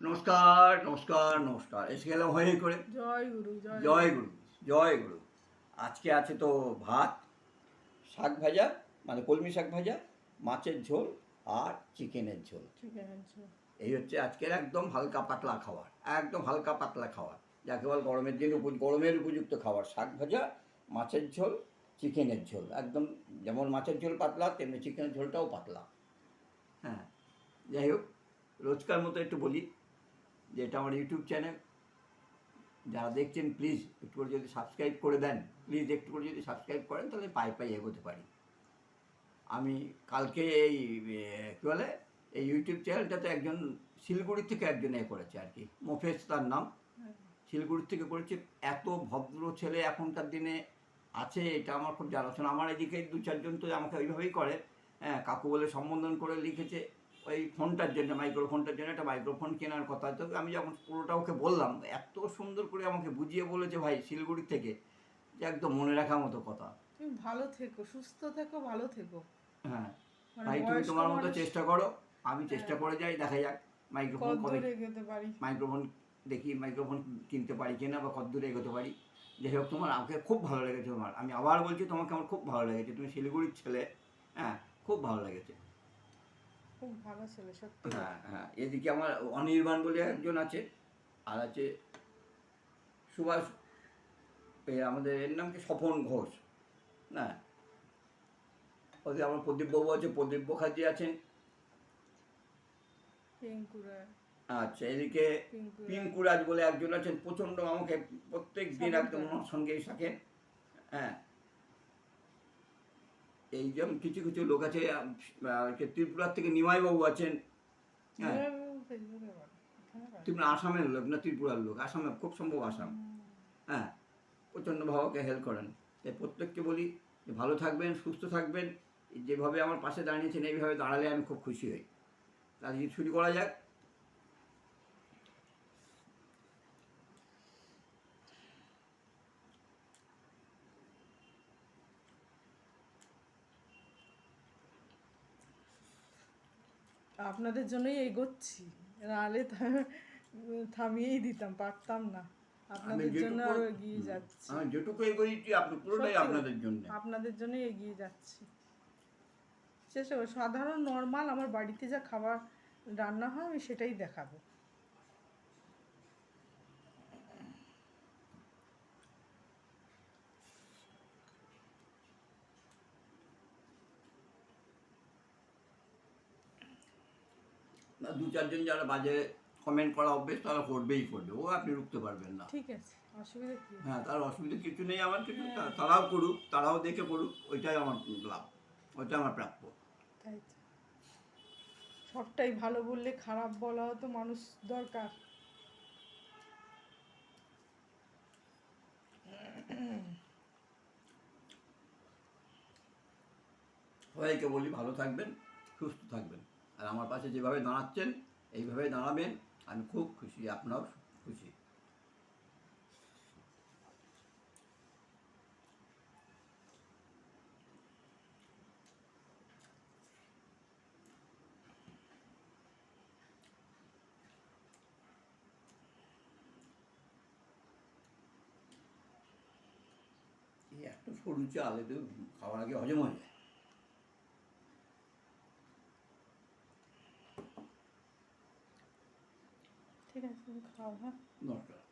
নমস্কার নমস্কার নমস্কার। এসে গেলাম হয়ে করে। জয় গুরু জয় গুরু। জয় গুরু আজকে আছে তো ভাত শাক ভাজা মানে কলমি শাক ভাজা মাছের ঝোল আর চিকেনের ঝোল। এই হচ্ছে আজকের একদম হালকা পাতলা খাবার একদম হালকা পাতলা খাবার। যাকে বল গরমের দিন গরমের উপযুক্ত খাবার শাক ভাজা মাছের ঝোল চিকেনের ঝোল। একদম যেমন মাছের ঝোল পাতলা তেমনি চিকেনের ঝোলটাও পাতলা। হ্যাঁ। যাই হোক রোজকার মতো একটু বলি। যে এটা আমার ইউটিউব চ্যানেল, যারা দেখছেন প্লিজ একটু করে যদি সাবস্ক্রাইব করে দেন প্লিজ একটু করে যদি সাবস্ক্রাইব করেন, তাহলে পাই পাই এগোতে পারি। আমি কালকে এই কী বলে, এই ইউটিউব চ্যানেলটাতে একজন শিলিগুড়ি থেকে একজন এ করেছে আর কি মোফেস তার নাম। শিলিগুড়ি থেকে করেছে, এত ভদ্র ছেলে এখনকার দিনে আছে, এটা আমার খুব জানাশোনা আমার এদিকে দু চারজন তো আমাকে ওইভাবেই করে হ্যাঁ কাকু বলে সম্বোধন করে লিখেছে। ওই ফোনটার জন্য মাইক্রোফোনটার জন্য একটা মাইক্রোফোন কেনার কথা। তো আমি যখন পুরোটা ওকে বললাম এত সুন্দর করে আমাকে বুঝিয়ে বলেছে ভাই শিলিগুড়ি থেকে যে একদম মনে রাখার মতো কথা। তুমি ভালো থেকো সুস্থ থেকো ভালো থেকো। হ্যাঁ মানে ভাই তুমি তোমার মতো চেষ্টা করো আমি চেষ্টা করে যাই দেখা যাক মাইক্রোফোন কবে মাইক্রোফোন দেখি মাইক্রোফোন কিনতে পারি কিনা বা কত দূরে এগোতে পারি। যাই হোক তোমার আমাকে খুব ভালো লেগেছে তোমার। আমি আবার বলছি তোমাকে আমার খুব ভালো লেগেছে। তুমি শিলিগুড়ির ছেলে হ্যাঁ খুব ভালো লেগেছে। খুব ভালো ছেলে সত্যি। হ্যাঁ হ্যাঁ। এদিকে আমার অনির্বাণ বলে একজন আছে আর আছে সুভাষ আমাদের এর নাম কি? স্বপন ঘোষ। না ওদের আমার প্রদীপবাবু আছে প্রদীপ মুখার্জি আছেন। আচ্ছা এদিকে পিঙ্কুরা পিঙ্কুরাজ বলে একজন আছেন প্রচণ্ড আমাকে প্রত্যেক দিন একদম। ওনার সঙ্গেই থাকেন। হ্যাঁ। এই যেমন কিছু কিছু লোক আছে ত্রিপুরার থেকে নিমাইবাবু আছেন। হ্যাঁ। ত্রিপুরা আসামের লোক না ত্রিপুরার লোক। আসামে খুব সম্ভব আসাম। হ্যাঁ। প্রচণ্ড ভাবাকে হেল্প করেন। তাই প্রত্যেককে বলি যে ভালো থাকবেন সুস্থ থাকবেন। যেভাবে আমার পাশে দাঁড়িয়েছেন এইভাবে দাঁড়ালে আমি খুব খুশি হই। তাহলে শুরু করা যাক। আপনাদের জন্যই এগোচ্ছি। নাহলে থামিয়েই দিতাম পারতাম না। আপনাদের জন্য আরও এগিয়ে যাচ্ছি। আমি যেটুকু এগোয়েছি আপনি পুরোটাই আপনাদের জন্য। আপনাদের জন্যই এগিয়ে যাচ্ছি। শেষে সাধারণ নর্মাল আমার বাড়িতে যা খাবার রান্না হয় আমি সেটাই দেখাবো। দু চারজন যারা বাজে কমেন্ট করা অভ্যেস তারা করবেই করবে। ও আপনি রুখতে পারবেন না। ঠিক আছে অসুবিধা কি? হ্যাঁ তার অসুবিধা কিছু নেই আমার কিছু তারাও করুক তারাও দেখে করুক ওইটাই আমার লাভ ওইটাই আমার প্রাপ্য। তাই সবটাই ভালো বললে খারাপ বলাও তো মানুষ দরকার। সবাইকে বলি ভালো থাকবেন সুস্থ থাকবেন। আর আমার পাশে যেভাবে দাঁড়াচ্ছেন, এইভাবে দাঁড়াবেন, আমি খুব খুশি, আপনারাও খুশি। এই এত সরু চাল এতে খাওয়ার আগে হজম হয়ে যায়। ঠিক আছে তুমি খাও হ্যাঁ নমস্কার